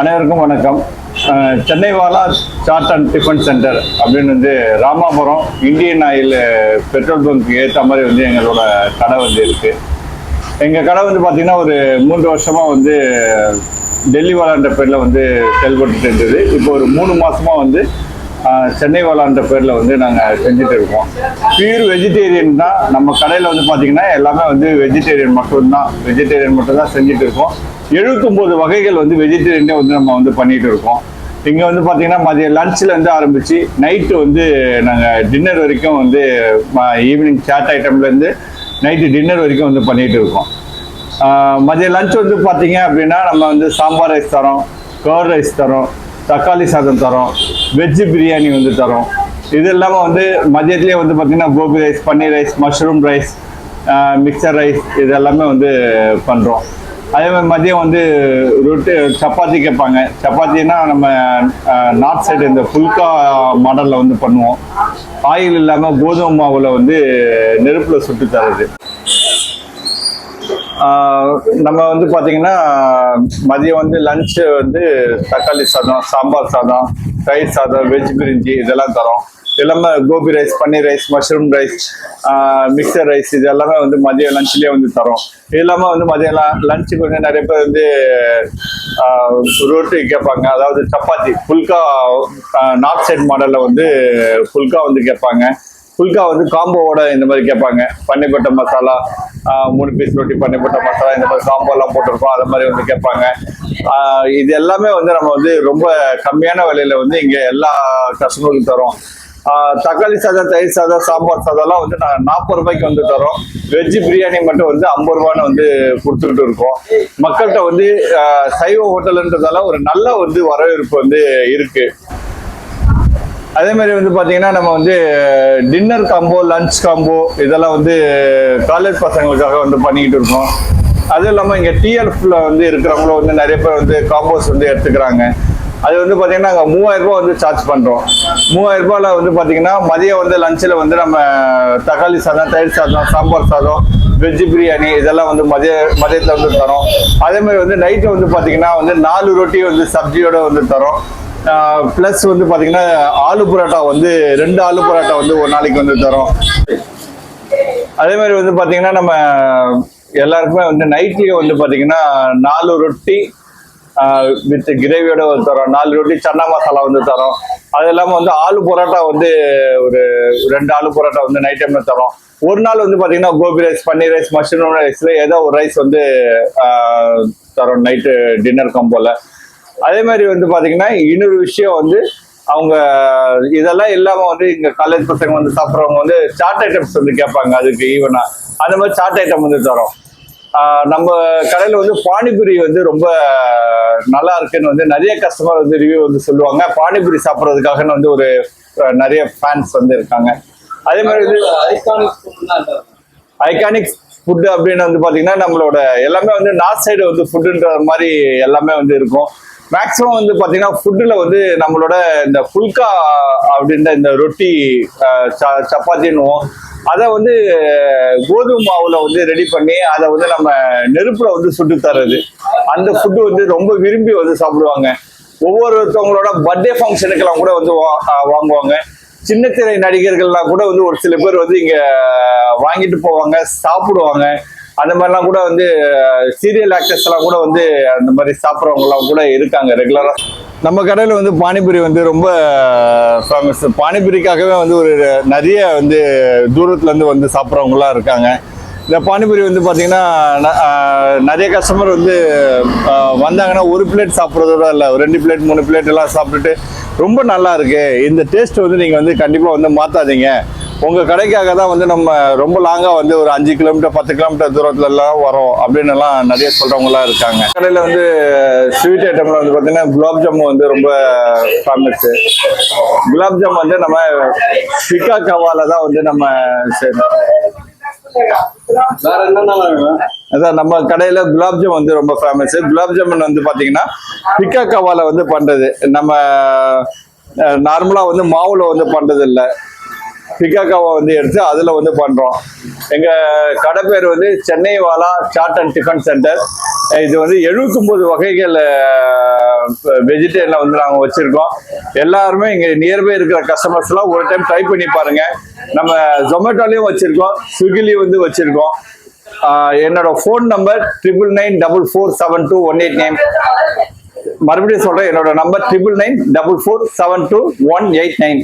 அனைவருக்கும் வணக்கம். Chennai wala chaat and tiffin centre அப்படின்னு வந்து Ramapuram Indian Oil petrol bunk ஏற்ற மாதிரி வந்து எங்களோட கடை வந்து இருக்கு. எங்கள் கடை வந்து பார்த்தீங்கன்னா ஒரு மூன்று வருஷமாக வந்து டெல்லி வாலான்ற பேரில் வந்து செயல்பட்டு இருந்தது. இப்போ ஒரு மூணு மாசமாக வந்து சென்னை வாலான்ற பேரில் வந்து நாங்கள் செஞ்சுட்டு இருக்கோம். பியூர் வெஜிடேரியன் தான். நம்ம கடையில் வந்து பார்த்தீங்கன்னா எல்லாமே வந்து வெஜிடேரியன் மட்டும்தான். வெஜிடேரியன் மட்டும்தான் செஞ்சுட்டு இருக்கோம். எழுபத்தொம்போது வகைகள் வந்து வெஜிடேரியனே வந்து நம்ம வந்து பண்ணிட்டு இருக்கோம் இங்கே வந்து பார்த்தீங்கன்னா மதியம் லஞ்சில் இருந்து ஆரம்பித்து நைட்டு வந்து நாங்கள் டின்னர் வரைக்கும் வந்து ஈவினிங் சாட் ஐட்டம்லேருந்து நைட்டு டின்னர் வரைக்கும் வந்து பண்ணிட்டு இருக்கோம் மதியம் லஞ்ச் வந்து பார்த்தீங்க அப்படின்னா நம்ம வந்து சாம்பார் ரைஸ் தரோம் கர்ட் ரைஸ் தரோம் தக்காளி சாதம் தரோம் வெஜ்ஜு பிரியாணி வந்து தரோம். இது இல்லாமல் வந்து மதியத்துலேயே வந்து பார்த்தீங்கன்னா gobi rice paneer rice mushroom rice mixture rice இது எல்லாமே வந்து பண்ணுறோம் அதே மாதிரி மதியம் வந்து ரொட்டி சப்பாத்தி கேட்பாங்க. சப்பாத்தினா நம்ம நார்த் சைடு இந்த புல்கா மாடலில் வந்து பண்ணுவோம். ஆயில் இல்லாமல் கோதுமை மாவில் வந்து நெருப்பில் சுட்டு தருது நம்ம வந்து பார்த்தீங்கன்னா மதியம் வந்து லஞ்சு வந்து தக்காளி சாதம் சாம்பார் சாதம் தயிர் சாதம் வெஜ் பிரிஞ்சி இதெல்லாம் தரோம். எல்லாமே gobi rice paneer rice mushroom rice mixture rice இது எல்லாமே வந்து மதியம் லஞ்ச்லேயே வந்து தரோம். இது இல்லாமல் வந்து மதியம் லஞ்சுக்கு வந்து நிறைய பேர் வந்து ரொட்டி கேட்பாங்க. அதாவது சப்பாத்தி புல்கா நார்த் சைட் மாடலில் வந்து புல்கா வந்து கேட்பாங்க. ஃபுல்கா வந்து காம்போவோட இந்த மாதிரி கேட்பாங்க. பன்னிப்பட்ட மசாலா மூணு பீஸ் ரொட்டி பன்னிப்பட்ட மசாலா இந்த மாதிரி காம்போ எல்லாம் போட்டிருக்கோம். அது மாதிரி வந்து கேட்பாங்க. இது எல்லாமே வந்து நம்ம வந்து ரொம்ப கம்மியான விலையில வந்து இங்க எல்லா கஸ்டமருக்கும் தரோம். தக்காளி சாதம் தயிர் சாதம் சாம்பார் சாதம்லாம் வந்து நாங்கள் நாற்பது ரூபாய்க்கு வந்து தரோம். வெஜ்ஜு பிரியாணி மட்டும் வந்து ஐம்பது ரூபான்னு வந்து கொடுத்துக்கிட்டு இருக்கோம். மக்கள்கிட்ட வந்து சைவ ஹோட்டலுன்றதால ஒரு நல்ல வந்து வரவேற்பு வந்து இருக்குது அதே மாதிரி வந்து பார்த்தீங்கன்னா நம்ம வந்து டின்னர் காம்போ லஞ்ச் காம்போ இதெல்லாம் வந்து காலேஜ் பசங்களுக்காக வந்து பண்ணிக்கிட்டு இருக்கோம். அதுவும் இல்லாமல் இங்கே டிஎல்ஃப்ல வந்து இருக்கிறவங்களும் வந்து நிறைய பேர் வந்து காம்போஸ் வந்து எடுத்துக்கிறாங்க. அது வந்து பார்த்தீங்கன்னா நாங்கள் மூவாயிரம் ரூபாய் வந்து சார்ஜ் பண்ணுறோம் மூவாயிரம் ரூபாயில் வந்து பார்த்தீங்கன்னா மதியம் வந்து லஞ்சில் வந்து நம்ம தக்காளி சாதம் தயிர் சாதம் சாம்பார் சாதம் வெஜ் பிரியாணி இதெல்லாம் வந்து மதிய மதியத்தில் வந்து தரோம். அதே மாதிரி வந்து நைட்டில் வந்து பார்த்தீங்கன்னா வந்து நாலு ரொட்டி வந்து சப்ஜியோட வந்து தரோம். ப்ளஸ் வந்து பார்த்தீங்கன்னா ஆலு பரோட்டா வந்து ரெண்டு ஆலு பரோட்டா வந்து ஒரு நாளைக்கு வந்து தரும். அதே மாதிரி வந்து பார்த்தீங்கன்னா நம்ம எல்லாருக்குமே வந்து நைட்லேயும் வந்து பார்த்தீங்கன்னா நாலு ரொட்டி வித் கிரேவியோட வந்து தரோம். நாலு ரொட்டி சன்னா மசாலா வந்து தரோம். அது இல்லாமல் வந்து ஆலு பரோட்டா வந்து ஒரு ரெண்டு ஆலு பரோட்டா வந்து நைட் டைம்ல தரோம். ஒரு நாள் வந்து பார்த்தீங்கன்னா gobi rice paneer rice mushroom ரைஸ்ல ஏதோ ஒரு ரைஸ் வந்து தரோம். நைட்டு டின்னர் காம்போல அதே மாதிரி வந்து பாத்தீங்கன்னா இன்னொரு விஷயம் வந்து அவங்க இதெல்லாம் இல்லாம வந்து இங்க காலேஜ் பசங்க வந்து சாப்பிட்றவங்க வந்து சாட் ஐட்டம்ஸ் வந்து கேட்பாங்க அதுக்கு ஈவனா அந்த மாதிரி சாட் ஐட்டம் வந்து தரோம். நம்ம கடையில வந்து பானிபூரி வந்து ரொம்ப நல்லா இருக்குன்னு வந்து நிறைய கஸ்டமர் வந்து ரிவ்யூ வந்து சொல்லுவாங்க. பானிபூரி சாப்பிட்றதுக்காக வந்து ஒரு நிறைய ஃபேன்ஸ் வந்து இருக்காங்க. அதே மாதிரி வந்து ஐகானிக் ஃபுட் அப்படின்னு வந்து பாத்தீங்கன்னா நம்மளோட எல்லாமே வந்து நார்த் சைடு வந்து ஃபுட்டுன்ற மாதிரி எல்லாமே வந்து இருக்கும். மேக்ஸிமம் வந்து பாத்தீங்கன்னா ஃபுட்டில் வந்து நம்மளோட இந்த ஃபுல்கா அப்படின்ற இந்த ரொட்டி ச- சப்பாத்தின்னுவோம். அதை வந்து கோதுமை மாவுல வந்து ரெடி பண்ணி அதை வந்து நம்ம நெருப்புல வந்து சுட்டு தர்றது. அந்த ஃபுட்டு வந்து ரொம்ப விரும்பி வந்து சாப்பிடுவாங்க. ஒவ்வொருத்தவங்களோட பர்த்டே ஃபங்க்ஷனுக்கெல்லாம் கூட வந்து வா- வாங்குவாங்க. சின்ன திரை நடிகர்கள்லாம் கூட வந்து ஒரு சில பேர் வந்து இங்க வாங்கிட்டு போவாங்க சாப்பிடுவாங்க. அந்த மாதிரிலாம் கூட வந்து சீரியல் ஆக்டர்ஸ் எல்லாம் கூட வந்து அந்த மாதிரி சாப்பிட்றவங்கலாம் கூட இருக்காங்க ரெகுலரா நம்ம கடையில் வந்து பானிபூரி வந்து ரொம்ப ஃபேமஸ் பானிபூரிக்காகவே வந்து ஒரு நிறைய வந்து தூரத்துலேருந்து வந்து சாப்பிட்றவங்களாம் இருக்காங்க. இந்த பானிபூரி வந்து பார்த்தீங்கன்னா நிறைய கஸ்டமர் வந்து வந்தாங்கன்னா ஒரு பிளேட் சாப்பிட்றதோட இல்லை ரெண்டு பிளேட் மூணு பிளேட் எல்லாம் சாப்பிட்டுட்டு ரொம்ப நல்லா இருக்கு. இந்த டேஸ்ட் வந்து நீங்கள் வந்து கண்டிப்பாக வந்து மாற்றாதீங்க உங்கள் கடைக்காக தான் வந்து நம்ம ரொம்ப லாங்காக வந்து ஒரு அஞ்சு கிலோமீட்டர் பத்து கிலோமீட்டர் தூரத்துல எல்லாம் வரோம் அப்படின்னு எல்லாம் நிறைய சொல்கிறவங்களாம் இருக்காங்க. கடையில் வந்து ஸ்வீட் ஐட்டமில் வந்து பார்த்தீங்கன்னா குலாப் ஜாமுன் வந்து ரொம்ப ஃபேமஸ்ஸு குலாப் ஜாமுன் வந்து நம்ம பிக்கா கவால தான் வந்து நம்ம செய்யணும் வேற என்னென்ன அதான் நம்ம கடையில குலாப் ஜாமுன் வந்து ரொம்ப ஃபேமஸ் குலாப் ஜாமுன் வந்து பாத்தீங்கன்னா பிக்கா கவால வந்து பண்றது. நம்ம நார்மலா வந்து மாவுல வந்து பண்றது இல்ல பிக்காக்காவை வந்து எடுத்து அதில் வந்து பண்ணுறோம் எங்கள் கடை பேர் வந்து Chennai wala chaat and tiffin centre இது வந்து 79 வகைகள் வெஜிடேரியனில் வந்து நாங்கள் வச்சுருக்கோம். எல்லாருமே இங்கே நியர்பை இருக்கிற கஸ்டமர்ஸ்லாம் ஒரு டைம் ட்ரை பண்ணி பாருங்கள் நம்ம ஜொமேட்டோலையும் வச்சுருக்கோம் ஸ்விக்கிலையும் வந்து வச்சுருக்கோம். என்னோட phone number triple nine double four seven two one eight nine மறுபடியும் சொல்கிறேன் என்னோட number triple nine double four seven two one eight nine